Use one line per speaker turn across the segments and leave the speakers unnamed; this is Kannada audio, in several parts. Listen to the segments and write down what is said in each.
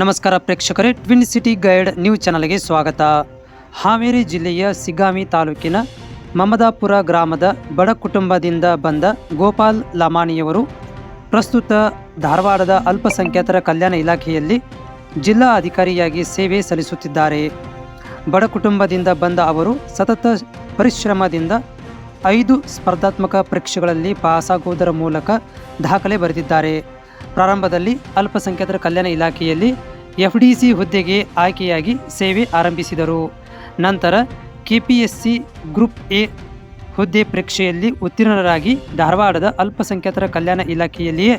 ನಮಸ್ಕಾರ ಪ್ರೇಕ್ಷಕರೇ ಟ್ವಿನ್ ಸಿಟಿ ಗೈಡ್ ನ್ಯೂಸ್ ಚಾನಲ್ಗೆ ಸ್ವಾಗತ. ಹಾವೇರಿ ಜಿಲ್ಲೆಯ ಸಿಗಾಮಿ ತಾಲೂಕಿನ ಮಮದಾಪುರ ಗ್ರಾಮದ ಬಡ ಕುಟುಂಬದಿಂದ ಬಂದ ಗೋಪಾಲ್ ಲಮಾಣಿಯವರು ಪ್ರಸ್ತುತ ಧಾರವಾಡದ ಅಲ್ಪಸಂಖ್ಯಾತರ ಕಲ್ಯಾಣ ಇಲಾಖೆಯಲ್ಲಿ ಜಿಲ್ಲಾ ಅಧಿಕಾರಿಯಾಗಿ ಸೇವೆ ಸಲ್ಲಿಸುತ್ತಿದ್ದಾರೆ. ಬಡ ಕುಟುಂಬದಿಂದ ಬಂದ ಅವರು ಸತತ ಪರಿಶ್ರಮದಿಂದ ಐದು ಸ್ಪರ್ಧಾತ್ಮಕ ಪರೀಕ್ಷೆಗಳಲ್ಲಿ ಪಾಸಾಗುವುದರ ಮೂಲಕ ದಾಖಲೆ ಬರೆದಿದ್ದಾರೆ. ಪ್ರಾರಂಭದಲ್ಲಿ ಅಲ್ಪಸಂಖ್ಯಾತರ ಕಲ್ಯಾಣ ಇಲಾಖೆಯಲ್ಲಿ ಎಫ್ ಡಿ ಸಿ ಹುದ್ದೆಗೆ ಆಯ್ಕೆಯಾಗಿ ಸೇವೆ ಆರಂಭಿಸಿದರು. ನಂತರ ಕೆಪಿಎಸ್ಸಿ ಗ್ರೂಪ್ ಎ ಹುದ್ದೆ ಪರೀಕ್ಷೆಯಲ್ಲಿ ಉತ್ತೀರ್ಣರಾಗಿ ಧಾರವಾಡದ ಅಲ್ಪಸಂಖ್ಯಾತರ ಕಲ್ಯಾಣ ಇಲಾಖೆಯಲ್ಲಿಯೇ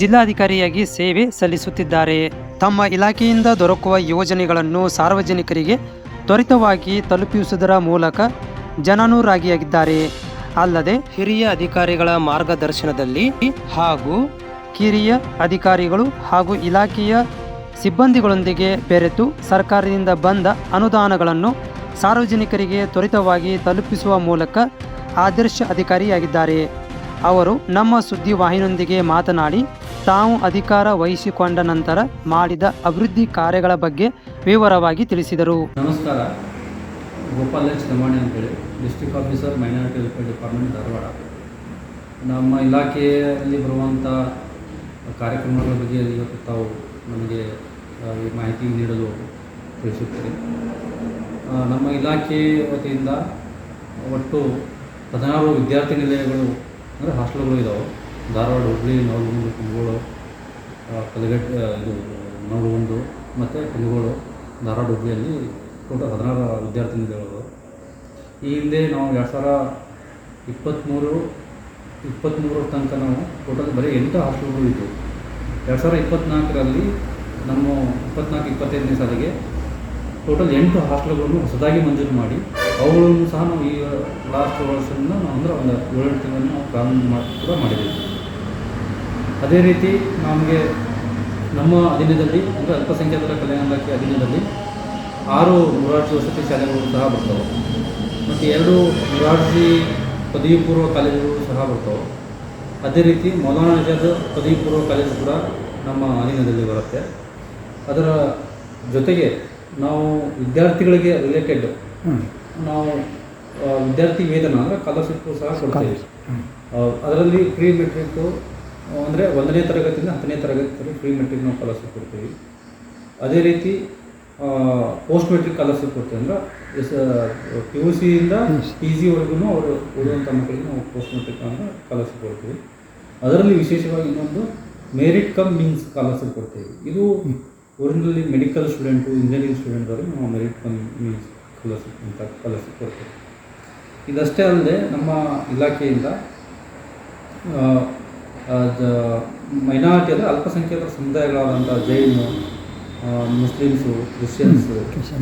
ಜಿಲ್ಲಾಧಿಕಾರಿಯಾಗಿ ಸೇವೆ ಸಲ್ಲಿಸುತ್ತಿದ್ದಾರೆ. ತಮ್ಮ ಇಲಾಖೆಯಿಂದ ದೊರಕುವ ಯೋಜನೆಗಳನ್ನು ಸಾರ್ವಜನಿಕರಿಗೆ ತ್ವರಿತವಾಗಿ ತಲುಪಿಸುವುದರ ಮೂಲಕ ಜನಾನುರಾಗಿಯಾಗಿದ್ದಾರೆ. ಅಲ್ಲದೆ ಹಿರಿಯ ಅಧಿಕಾರಿಗಳ ಮಾರ್ಗದರ್ಶನದಲ್ಲಿ ಹಾಗೂ ಕಿರಿಯ ಅಧಿಕಾರಿಗಳು ಹಾಗೂ ಇಲಾಖೆಯ ಸಿಬ್ಬಂದಿಗಳೊಂದಿಗೆ ಬೆರೆತು ಸರ್ಕಾರದಿಂದ ಬಂದ ಅನುದಾನಗಳನ್ನು ಸಾರ್ವಜನಿಕರಿಗೆ ತ್ವರಿತವಾಗಿ ತಲುಪಿಸುವ ಮೂಲಕ ಆದರ್ಶ ಅಧಿಕಾರಿಯಾಗಿದ್ದಾರೆ. ಅವರು ನಮ್ಮ ಸುದ್ದಿವಾಹಿನಿಯೊಂದಿಗೆ ಮಾತನಾಡಿ, ತಾವು ಅಧಿಕಾರ ವಹಿಸಿಕೊಂಡ ನಂತರ ಮಾಡಿದ ಅಭಿವೃದ್ಧಿ ಕಾರ್ಯಗಳ ಬಗ್ಗೆ ವಿವರವಾಗಿ ತಿಳಿಸಿದರು.
ನಮಸ್ಕಾರ. ಗೋಪಾಲ್ ಎಚ್. ಲಮಾಣಿ ಅಂತೇಳಿ, district officer, minority welfare department Dharwad. ನಮ್ಮ ಇಲಾಖೆಯಲ್ಲಿ ಬರುವಂಥ ಕಾರ್ಯಕ್ರಮಗಳ ಬಗ್ಗೆ ಇವತ್ತು ತಾವು ನಮಗೆ ಈ ಮಾಹಿತಿ ನೀಡಲು ತಿಳಿಸುತ್ತೇನೆ ನಮ್ಮ ಇಲಾಖೆ ವತಿಯಿಂದ ಒಟ್ಟು ಹದಿನಾರು ವಿದ್ಯಾರ್ಥಿ ನಿಲಯಗಳು, ಅಂದರೆ ಹಾಸ್ಟೆಲ್ಗಳು ಇದ್ದಾವೆ ಧಾರವಾಡ ಹುಬ್ಬಳ್ಳಿ ನವಲಗುಂದ, ಕುಂದಗೋಳು ಕಲಗಟ್ಟ ಇದು, ನವಲಗುಂದು ಮತ್ತು ಕುಂದಗೋಳು, ಧಾರವಾಡ ಹುಬ್ಬಳ್ಳಿಯಲ್ಲಿ ಟೋಟಲ್ ಹದಿನಾರು ವಿದ್ಯಾರ್ಥಿ ನಿಲಯಗಳು ಈ ಹಿಂದೆ ನಾವು ಎರಡು ಸಾವಿರ ಇಪ್ಪತ್ತ್ಮೂರು ಇಪ್ಪತ್ತ್ಮೂರರ ತನಕ ನಾವು ಟೋಟಲ್ ಬರೀ ಎಂಟು ಹಾಸ್ಟೆಲ್ಗಳು ಇದ್ದವು ಎರಡು ಸಾವಿರದ ಇಪ್ಪತ್ತ್ನಾಲ್ಕರಲ್ಲಿ ನಮ್ಮ ಇಪ್ಪತ್ನಾಲ್ಕು, ಇಪ್ಪತ್ತೈದನೇ ಸಾಲಿಗೆ ಟೋಟಲ್ ಎಂಟು ಹಾಸ್ಟೆಲ್ಗಳನ್ನು ಹೊಸದಾಗಿ ಮಂಜೂರು ಮಾಡಿ. ಅವುಗಳನ್ನು ಸಹ ನಾವು ಈ ಲಾಸ್ಟ್ ವರ್ಷದಿಂದ ನಾವು ಅಂದರೆ ಒಂದು ಏಳೆಂಟು ತಿಂಗಳನ್ನು ನಾವು ಪ್ರಾರಂಭ ಮಾಡಿ, ಕೂಡ ಮಾಡಿದ್ದೀವಿ. ಅದೇ ರೀತಿ ನಮಗೆ ನಮ್ಮ ಅಧೀನದಲ್ಲಿ ಅಂದರೆ ಅಲ್ಪಸಂಖ್ಯಾತರ ಕಲ್ಯಾಣ ಇಲಾಖೆ ಅಧೀನದಲ್ಲಿ ಆರು ಮೊರಾರ್ಜಿ ವಸತಿ ಶಾಲೆಗಳು ಸಹ ಬರ್ತವೆ. ಮತ್ತು ಎರಡು ಮೊರಾರ್ಜಿ ಪದವಿ ಪೂರ್ವ ಕಾಲೇಜುಗಳು ಸಹ ಬರ್ತವೆ. ಅದೇ ರೀತಿ ಮೌಲಾನಾ ಆಜಾದ್ ಪದವಿ ಪೂರ್ವ ಕಾಲೇಜು ಕೂಡ ನಮ್ಮ ಅಧೀನದಲ್ಲಿ ಬರುತ್ತೆ. ಅದರ ಜೊತೆಗೆ ನಾವು ವಿದ್ಯಾರ್ಥಿಗಳಿಗೆ ರಿಲೇಟೆಡ್ ನಾವು ವಿದ್ಯಾರ್ಥಿ ವೇತನ ಅಂದರೆ ಸ್ಕಾಲರ್ಶಿಪ್ ಸಹ ಕೊಡ್ತೀವಿ. ಅದರಲ್ಲಿ ಪ್ರೀ ಮೆಟ್ರಿಕ್ಕು ಅಂದರೆ ಒಂದನೇ ತರಗತಿಯಿಂದ ಹತ್ತನೇ ತರಗತಿ ಫ್ರೀ ಮೆಟ್ರಿಕ್ ನಾವು ಸ್ಕಾಲರ್ಶಿಪ್ ಕೊಡ್ತೀವಿ. ಅದೇ ರೀತಿ ಪೋಸ್ಟ್ ಮೆಟ್ರಿಕ್ ಸ್ಕಾಲರ್ಶಿಪ್ ಕೊಡ್ತೀವಿ ಅಂದ್ರೆ, ಎಸ್ ಪಿ ಯು ಸಿಯಿಂದ ಪಿ ಜಿವರೆಗೂ ಅವರು ಓದುವಂಥ ಮಕ್ಕಳಿಗೆ ನಾವು ಪೋಸ್ಟ್ ಮೆಟ್ರಿಕ್ ಅಂದರೆ ಸ್ಕಾಲರ್ಶಿಪ್ ಕೊಡ್ತೀವಿ. ಅದರಲ್ಲಿ ವಿಶೇಷವಾಗಿ ಇನ್ನೊಂದು ಮೆರಿಟ್ ಕಮ್ ಮೀನ್ಸ್ ಸ್ಕಾಲರ್ಶಿಪ್ ಕೊಡ್ತೀವಿ. ಇದು ಒರಿಜಿನಲಿ ಮೆಡಿಕಲ್ ಸ್ಟೂಡೆಂಟು ಇಂಜಿನಿಯರಿಂಗ್ ಸ್ಟೂಡೆಂಟ್ಗಳಿಗೆ ನಾವು ಮೆರಿಟ್ ಕಮ್ ಮೀನ್ಸ್ ಸ್ಕಾಲರ್ಶಿಪ್ ಅಂತ ಸ್ಕಾಲರ್ಶಿಪ್ ಕೊಡ್ತೀವಿ. ಇದಷ್ಟೇ ಅಲ್ಲದೆ ನಮ್ಮ ಇಲಾಖೆಯಿಂದ ಮೈನಾರಿಟಿ ಅಂದರೆ ಅಲ್ಪಸಂಖ್ಯಾತ ಸಮುದಾಯಗಳಾದಂಥ ಜೈನ್ ಮುಸ್ಲಿಮ್ಸು ಕ್ರಿಶ್ಚಿಯನ್ಸು.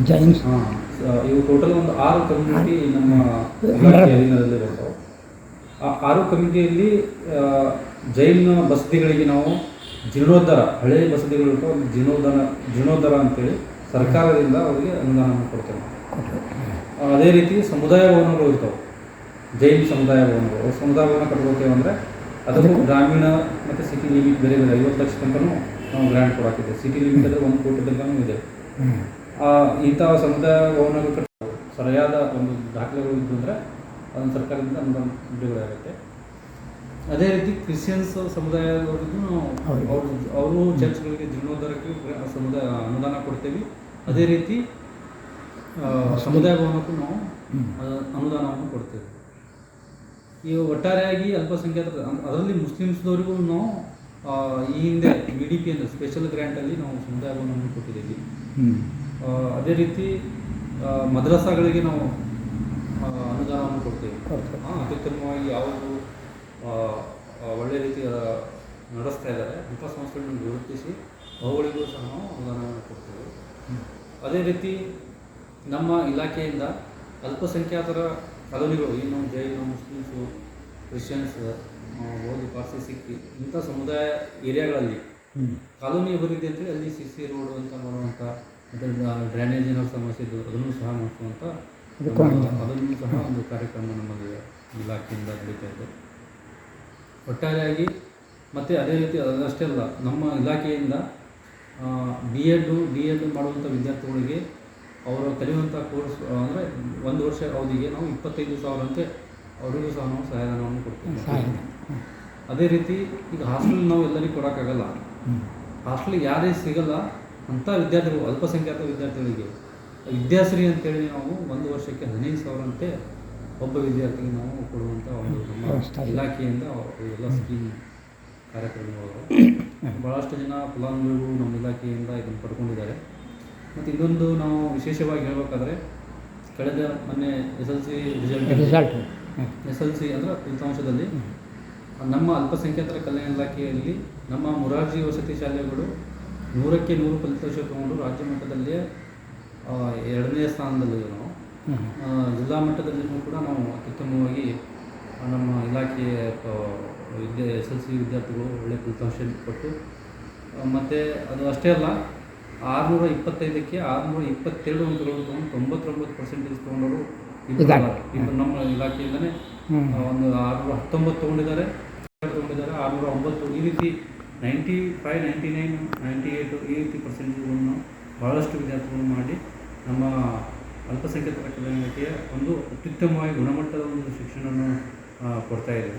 ಜೈನ್ಸ್.
ಹಾಂ ಇವು ಟೋಟಲ್ ಒಂದು ಆರು ಕಮ್ಯುನಿಟಿ ನಮ್ಮ ಇಲಾಖೆ ಅಧೀನದಲ್ಲಿ ಬರ್ತಾವೆ ಆ ಆರು ಕಮ್ಯುನಿಟಿಯಲ್ಲಿ ಜೈನ್ ಬಸದಿಗಳಿಗೆ ನಾವು ಜೀರ್ಣೋದ್ಧಾರ ಹಳೆಯ ಬಸದಿಗಳು ಜೀರ್ಣೋದ್ಧಾರ ಜೀರ್ಣೋದ್ಧಾರ ಅಂತೇಳಿ ಸರ್ಕಾರದಿಂದ ಅವರಿಗೆ ಅನುದಾನವನ್ನು ಕೊಡ್ತೇವೆ. ಅದೇ ರೀತಿ ಸಮುದಾಯ ಭವನಗಳು ಇರ್ತಾವೆ. ಜೈನ್ ಸಮುದಾಯ ಭವನಗಳು. ಸಮುದಾಯ ಭವನ ಕಟ್ಕೋತೇವೆ ಅಂದರೆ ಅದಕ್ಕೂ ಗ್ರಾಮೀಣ ಸಿಟಿ ಲಿಮಿಟ್ ಬೇರೆ ಬೇರೆ ಐವತ್ತು ಲಕ್ಷ ತನಕನೂ ನಾವು ಗ್ರ್ಯಾಂಡ್ ಕೊಡಾಕಿದೆ ಸಿಟಿ ಲಿಮಿಟ್ ಅಂದರೆ ಒಂದು ಕೋಟಿ ತನಕನೂ ಇದೆ. ಆ, ಇಂತಹ ಸಮುದಾಯ ಭವನಗಳು ಕಟ್ಟ ಸರಿಯಾದ ಒಂದು ದಾಖಲೆಗಳು ಇದ್ದು ಅಂದರೆ ಅದನ್ನು ಸರ್ಕಾರದಿಂದ ಅನುದಾನ ಬಿಡುಗಡೆಯಾಗುತ್ತೆ ಅದೇ ರೀತಿ ಕ್ರಿಶ್ಚಿಯನ್ಸ್ ಸಮುದಾಯದವರಿಗೂ ನಾವು. ಅವರು ಅವರು ಚರ್ಚ್ಗಳಿಗೆ ಜೀರ್ಣೋದ್ಧಾರಕ್ಕೆ ಸಮುದಾಯ ಅನುದಾನ ಕೊಡ್ತೇವೆ. ಅದೇ ರೀತಿ ಸಮುದಾಯ ಭವನಕ್ಕೂ ನಾವು ಅನುದಾನವನ್ನು ಕೊಡ್ತೇವೆ. ಈ ಒಟ್ಟಾರೆಯಾಗಿ ಅಲ್ಪಸಂಖ್ಯಾತ ಅದರಲ್ಲಿ ಮುಸ್ಲಿಮ್ಸ್ದವರಿಗೂ ನಾವು ಈ ಹಿಂದೆ ಬಿ ಡಿ ಪಿ ಅಂದರೆ ಸ್ಪೆಷಲ್ ಗ್ರ್ಯಾಂಟಲ್ಲಿ ನಾವು ಸಮುದಾಯ ಭವನವನ್ನು ಕೊಟ್ಟಿದ್ದೀವಿ ಅದೇ ರೀತಿ ಮದ್ರಸಾಗಳಿಗೆ ನಾವು ಅನುದಾನವನ್ನು ಕೊಡ್ತೇವೆ. ಅತ್ಯುತ್ತಮವಾಗಿ ಯಾವುದು ಒಳ್ಳೆ ರೀತಿ ನಡೆಸ್ತಾ ಇದ್ದಾರೆ. ಅಂಥ ಸಂಸ್ಥೆಗಳನ್ನು ಗುರುತಿಸಿ ಅವುಗಳಿಗೂ ಸಹ ನಾವು ಅನುದಾನವನ್ನು ಕೊಡ್ತೇವೆ. ಅದೇ ರೀತಿ ನಮ್ಮ ಇಲಾಖೆಯಿಂದ ಅಲ್ಪಸಂಖ್ಯಾತರ ಕಾಲೋನಿಗಳು ಏನು ಜೈನು ಮುಸ್ಲಿಮ್ಸು ಕ್ರಿಶ್ಚಿಯನ್ಸ್ ಬೌದ್ಧ ಪಾಸಿ ಸಿಕ್ಕಿ ಇಂಥ ಸಮುದಾಯ ಏರಿಯಾಗಳಲ್ಲಿ ಕಾಲೋನಿ ಅಭಿವೃದ್ಧಿ ಅಂತೇಳಿ ಅಲ್ಲಿ ಸಿ ಸಿ ರೋಡ್ ಅಂತ ಮಾಡುವಂಥ ಮತ್ತು ಡ್ರೈನೇಜಿನ ಸಮಸ್ಯೆ ಇದ್ದು ಅದನ್ನು ಸಹ ಮಾಡಿಸುವಂಥ ಅದನ್ನು ಸಹ ಒಂದು ಕಾರ್ಯಕ್ರಮ ನಮ್ಮಲ್ಲಿ ಇಲಾಖೆಯಿಂದ ನಡೀತಾ ಇದೆ. ಒಟ್ಟಾರೆಯಾಗಿ ಮತ್ತು ಅದೇ ರೀತಿ ಅದಷ್ಟೇ ಅಲ್ಲ ನಮ್ಮ ಇಲಾಖೆಯಿಂದ ಬಿ ಎಡ್ಡು ಡಿ ಎಡ್ ಮಾಡುವಂಥ ವಿದ್ಯಾರ್ಥಿಗಳಿಗೆ ಅವರು ಕಲಿಯುವಂಥ ಕೋರ್ಸ್ ಅಂದರೆ ಒಂದು ವರ್ಷ ಅವಧಿಗೆ ನಾವು ಇಪ್ಪತ್ತೈದು ಸಾವಿರಂತೆ ಅವರಿಗೂ ಸಹ ನಾವು ಸಹಾಯಧನವನ್ನು ಕೊಡ್ತೀವಿ. ಅದೇ ರೀತಿ ಈಗ ಹಾಸ್ಟೆಲ್ ನಾವು ಎಲ್ಲರಿಗೂ ಕೊಡೋಕ್ಕಾಗಲ್ಲ. ಹಾಸ್ಟೆಲ್ಗೆ ಯಾರೇ ಸಿಗಲ್ಲ ಅಂಥ ವಿದ್ಯಾರ್ಥಿಗಳು ಅಲ್ಪಸಂಖ್ಯಾತ ವಿದ್ಯಾರ್ಥಿಗಳಿಗೆ ವಿದ್ಯಾಶ್ರೀ ಅಂತೇಳಿ ನಾವು ಒಂದು ವರ್ಷಕ್ಕೆ ಹದಿನೈದು ಸಾವಿರಂತೆ ಒಬ್ಬ ವಿದ್ಯಾರ್ಥಿಗೆ ನಾವು ಕೊಡುವಂಥ ಒಂದು ನಮ್ಮ. ಇಲಾಖೆಯಿಂದ ಎಲ್ಲ ಸ್ಕೀಮ್ ಕಾರ್ಯಕ್ರಮಗಳು. ಭಾಳಷ್ಟು ಜನ ಫಲಾನುಭವಿಗಳು ನಮ್ಮ ಇಲಾಖೆಯಿಂದ ಇದನ್ನು ಪಡ್ಕೊಂಡಿದ್ದಾರೆ. ಮತ್ತು ಇನ್ನೊಂದು ನಾವು ವಿಶೇಷವಾಗಿ ಹೇಳಬೇಕಾದ್ರೆ ಕಳೆದ ಮೊನ್ನೆ S L C result S L C ಅಂದರೆ ಫಲಿತಾಂಶದಲ್ಲಿ ನಮ್ಮ ಅಲ್ಪಸಂಖ್ಯಾತರ ಕಲ್ಯಾಣ ಇಲಾಖೆಯಲ್ಲಿ ನಮ್ಮ ಮುರಾರ್ಜಿ ವಸತಿ ಶಾಲೆಗಳು ನೂರಕ್ಕೆ ನೂರು ಫಲಿತಾಂಶ ತಗೊಂಡು ರಾಜ್ಯ ಮಟ್ಟದಲ್ಲಿ ಆ, ಎರಡನೇ ಸ್ಥಾನದಲ್ಲಿದೆ ನಾವು ಜಿಲ್ಲಾ ಮಟ್ಟದಲ್ಲಿಯೂ ಕೂಡ ನಾವು ಅತ್ಯುತ್ತಮವಾಗಿ ನಮ್ಮ ಇಲಾಖೆಯ ವಿದ್ಯೆ ಎಸ್ ಎಲ್ ಸಿ ವಿದ್ಯಾರ್ಥಿಗಳು ಒಳ್ಳೆಯ ಫಲಿತಾಂಶ ಕೊಟ್ಟು ಮತ್ತು ಅದು ಅಷ್ಟೇ ಅಲ್ಲ ಆರುನೂರ ಇಪ್ಪತ್ತೈದಕ್ಕೆ ಆರುನೂರ ಇಪ್ಪತ್ತೆರಡು ಅಂಕಗಳನ್ನು ತೊಗೊಂಡು ತೊಂಬತ್ತೊಂಬತ್ತು ಪರ್ಸೆಂಟೇಜ್ ತೊಗೊಂಡವರು. ನಮ್ಮ ಇಲಾಖೆಯಿಂದನೇ ಒಂದು ಆರುನೂರ ಹತ್ತೊಂಬತ್ತು ತೊಗೊಂಡಿದ್ದಾರೆ ತೊಗೊಂಡಿದ್ದಾರೆ ಆರುನೂರ ಒಂಬತ್ತು. ಈ ರೀತಿ ninety five ninety nine ninety eight ಈ ರೀತಿ ಪರ್ಸೆಂಟೇಜ್ಗಳನ್ನು ಭಾಳಷ್ಟು ವಿದ್ಯಾರ್ಥಿಗಳು ಮಾಡಿ ನಮ್ಮ ಅಲ್ಪಸಂಖ್ಯಾತ ಕಲ್ಯಾಣಕ್ಕೆ ಒಂದು ಅತ್ಯುತ್ತಮವಾಗಿ ಗುಣಮಟ್ಟದ ಒಂದು ಶಿಕ್ಷಣವನ್ನು ಕೊಡ್ತಾ ಇದೆ.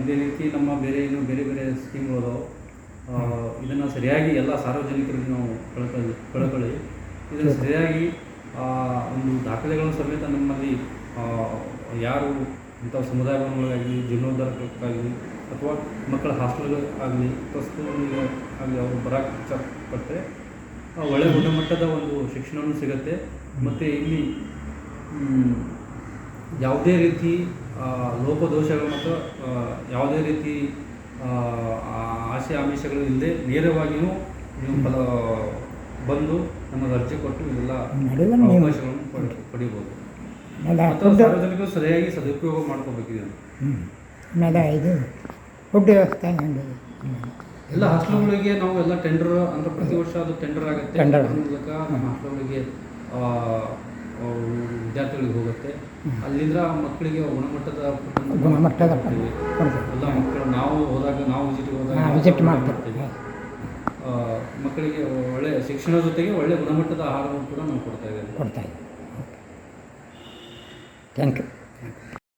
ಇದೇ ರೀತಿ ನಮ್ಮ ಬೇರೆ ಏನು ಬೇರೆ ಬೇರೆ ಸ್ಕೀಮ್ಗಳು ಇದನ್ನು ಸರಿಯಾಗಿ ಎಲ್ಲ ಸಾರ್ವಜನಿಕರಿಗೆ ನಾವು ಕಳ್ಕೊಳ್ಳಿ ಕಳ್ಕೊಳ್ಳಿ. ಇದನ್ನು ಸರಿಯಾಗಿ ಒಂದು ದಾಖಲೆಗಳನ್ನು ಸಮೇತ ನಮ್ಮಲ್ಲಿ ಯಾರು ಇಂಥ ಸಮುದಾಯ ಭವನಗಳಾಗಲಿ ಜೀರ್ಣೋದ್ಧಾರಕ್ಕಾಗಲಿ ಅಥವಾ ಮಕ್ಕಳ ಹಾಸ್ಟೆಲ್ಗಳಾಗಲಿ ಅಥವಾ ಸ್ಕೂಲ್ಗಳಿಗೆ ಆಗಲಿ ಅವರು ಬರಕ್ಕೆ ಇಷ್ಟಪಟ್ಟರೆ ಆ, ಒಳ್ಳೆ ಗುಣಮಟ್ಟದ ಒಂದು ಶಿಕ್ಷಣವೂ ಸಿಗುತ್ತೆ. ಮತ್ತು ಇಲ್ಲಿ ಯಾವುದೇ ರೀತಿ ಲೋಪದೋಷಗಳು ಮತ್ತು ಯಾವುದೇ ರೀತಿ ಆಸೆ ಆಮಿಷಗಳು ಇಲ್ಲದೆ ನೇರವಾಗಿಯೂ ನೀವು ಬಂದು ನಮಗೆ ಅರ್ಜಿ ಕೊಟ್ಟು
ನೀವು
ಅವಕಾಶಗಳನ್ನು ಪಡಿ ಪಡಿಬೋದು. ಮತ್ತು ಸಾರ್ವಜನಿಕರು ಸರಿಯಾಗಿ ಸದುಪಯೋಗ ಮಾಡ್ಕೋಬೇಕಿದೆ.
ಆಮೇಲೆ ಇದು ಫುಡ್ ವ್ಯವಸ್ಥೆ ಹೆಂಗೆ.
ಎಲ್ಲ ಹಾಸ್ಟೆಲ್ಗಳಿಗೆ ನಾವು ಎಲ್ಲ ಟೆಂಡರ್ ಅಂದ್ರೆ ಪ್ರತಿ ವರ್ಷ ಅದು ಟೆಂಡರ್ ಆಗುತ್ತೆ. ಟೆಂಡರ್ ಮೂಲಕ ನಮ್ಮ ಹಾಸ್ಟೆಲ್ಗಳಿಗೆ ವಿದ್ಯಾರ್ಥಿಗಳಿಗೆ ಹೋಗುತ್ತೆ. ಅಲ್ಲಿಂದ ಮಕ್ಕಳಿಗೆ ಗುಣಮಟ್ಟದ
ಗುಣಮಟ್ಟದ
ಎಲ್ಲ ಮಕ್ಕಳು ನಾವು ಹೋದಾಗ ನಾವು ವಿಸಿಟ್ ಹೋದಾಗ
ವಿಸಿಟ್
ಮಾಡ್ತಿರ್ತೀವಿ ಮಕ್ಕಳಿಗೆ ಒಳ್ಳೆ ಶಿಕ್ಷಣ ಜೊತೆಗೆ ಒಳ್ಳೆ ಗುಣಮಟ್ಟದ ಆಹಾರವನ್ನು ಕೂಡ ನಾವು ಕೊಡ್ತಾ ಇದ್ದೇವೆ.
ಕೊಡ್ತಾ ಇದ್ದೀವಿ. Thank you